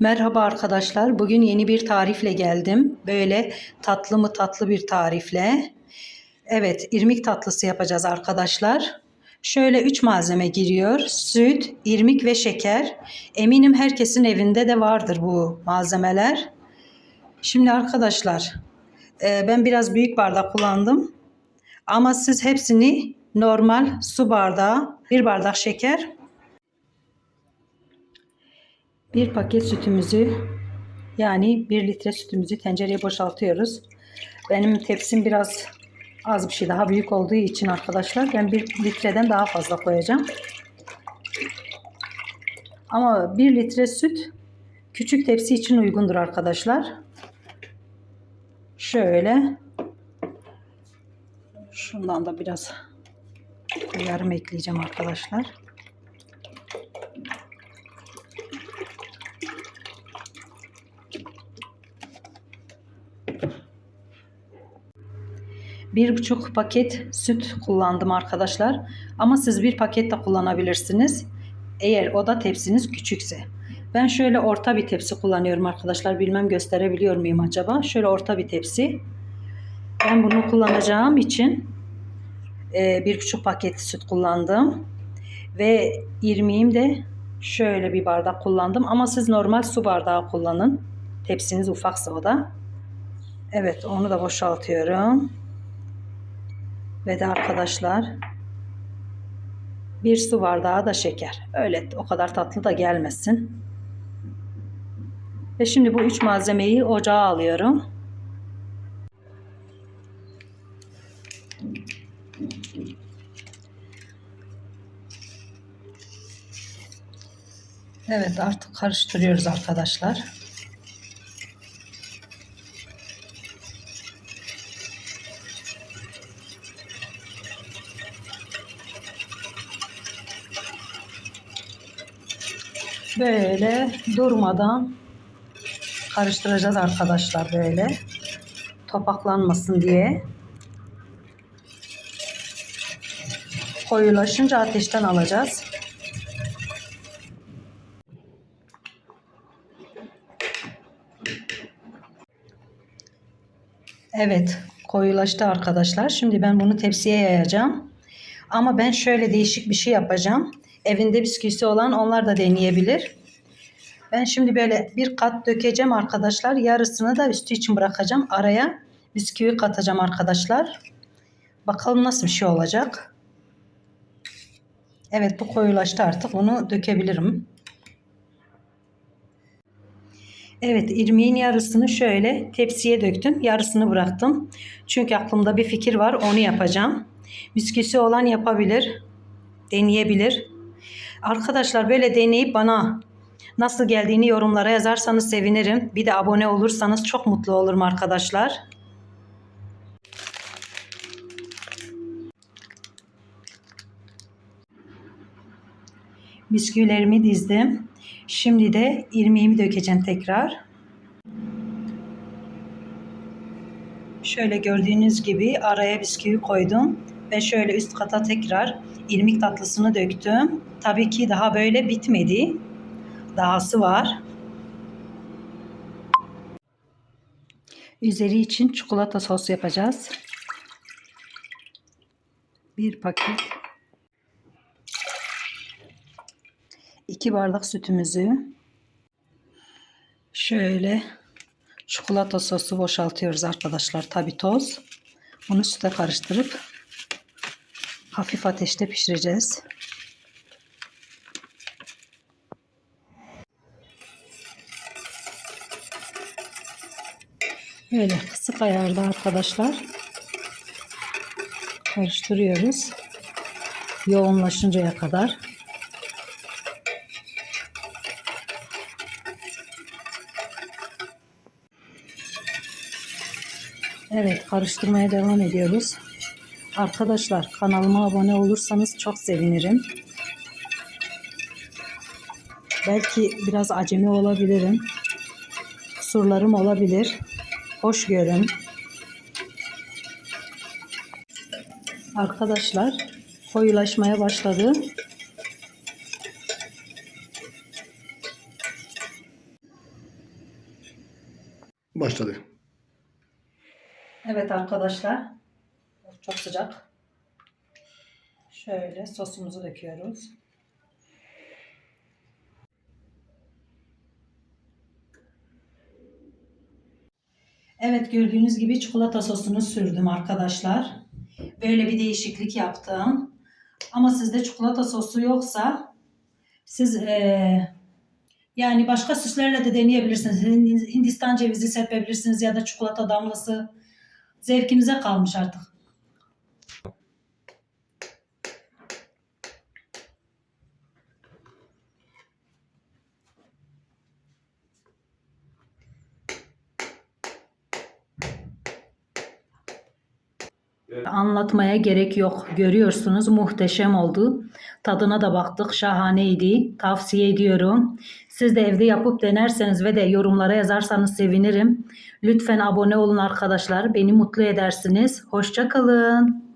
Merhaba arkadaşlar. Bugün yeni bir tarifle geldim. Böyle tatlı mı tatlı bir tarifle. Evet, irmik tatlısı yapacağız arkadaşlar. Şöyle 3 malzeme giriyor. Süt, irmik ve şeker. Eminim herkesin evinde de vardır bu malzemeler. Şimdi arkadaşlar, e, ben biraz büyük bardak kullandım. Ama siz hepsini normal su bardağı, bir bardak şeker, bir paket sütümüzü yani bir litre sütümüzü tencereye boşaltıyoruz. Benim tepsim biraz az bir şey daha büyük olduğu için arkadaşlar ben bir litreden daha fazla koyacağım. Ama bir litre süt küçük tepsi için uygundur arkadaşlar. Şöyle şundan da biraz yarım ekleyeceğim arkadaşlar. Bir buçuk paket süt kullandım arkadaşlar. Ama siz bir paket de kullanabilirsiniz. Eğer o da tepsiniz küçükse. Ben şöyle orta bir tepsi kullanıyorum arkadaşlar. Bilmem gösterebiliyor muyum acaba? Şöyle orta bir tepsi. Ben bunu kullanacağım için e, bir buçuk paket süt kullandım. Ve irmiğim de şöyle bir bardak kullandım. Ama siz normal su bardağı kullanın. Tepsiniz ufaksa o da. Evet onu da boşaltıyorum. Ve de arkadaşlar bir su bardağı da şeker. Öyle o kadar tatlı da gelmesin. Ve şimdi bu üç malzemeyi ocağa alıyorum. Evet artık karıştırıyoruz arkadaşlar. Böyle durmadan karıştıracağız arkadaşlar böyle. Topaklanmasın diye. Koyulaşınca ateşten alacağız. Evet, koyulaştı arkadaşlar. Şimdi ben bunu tepsiye yayacağım. Ama ben şöyle değişik bir şey yapacağım. Evinde bisküvisi olan onlar da deneyebilir. Ben şimdi böyle bir kat dökeceğim arkadaşlar. Yarısını da üstü için bırakacağım. Araya bisküvi katacağım arkadaşlar. Bakalım nasıl bir şey olacak. Evet bu koyulaştı artık. Bunu dökebilirim. Evet irmiğin yarısını şöyle tepsiye döktüm. Yarısını bıraktım. Çünkü aklımda bir fikir var. Onu yapacağım. Bisküvisi olan yapabilir. Deneyebilir. Arkadaşlar böyle deneyip bana nasıl geldiğini yorumlara yazarsanız sevinirim. Bir de abone olursanız çok mutlu olurum arkadaşlar. Bisküvilerimi dizdim. Şimdi de irmiğimi dökeceğim tekrar. Şöyle gördüğünüz gibi araya bisküvi koydum ve şöyle üst kata tekrar irmik tatlısını döktüm. Tabii ki daha böyle bitmedi. Dahası var. Üzeri için çikolata sos yapacağız. Bir paket. iki bardak sütümüzü şöyle çikolata sosu boşaltıyoruz arkadaşlar. Tabi toz. Bunu süte karıştırıp hafif ateşte pişireceğiz. Böyle kısık ayarda arkadaşlar karıştırıyoruz. Yoğunlaşıncaya kadar. Evet karıştırmaya devam ediyoruz. Arkadaşlar kanalıma abone olursanız çok sevinirim. Belki biraz acemi olabilirim. Kusurlarım olabilir. Hoş görün. Arkadaşlar koyulaşmaya başladı. başladı. Evet arkadaşlar. Çok sıcak. Şöyle sosumuzu döküyoruz. Evet gördüğünüz gibi çikolata sosunu sürdüm arkadaşlar. Böyle bir değişiklik yaptım. Ama sizde çikolata sosu yoksa siz eee, yani başka süslerle de deneyebilirsiniz. Hin- Hindistan cevizi serpebilirsiniz ya da çikolata damlası. Zevkinize kalmış artık. Anlatmaya gerek yok. Görüyorsunuz muhteşem oldu. Tadına da baktık. Şahaneydi. Tavsiye ediyorum. Siz de evde yapıp denerseniz ve de yorumlara yazarsanız sevinirim. Lütfen abone olun arkadaşlar. Beni mutlu edersiniz. Hoşça kalın.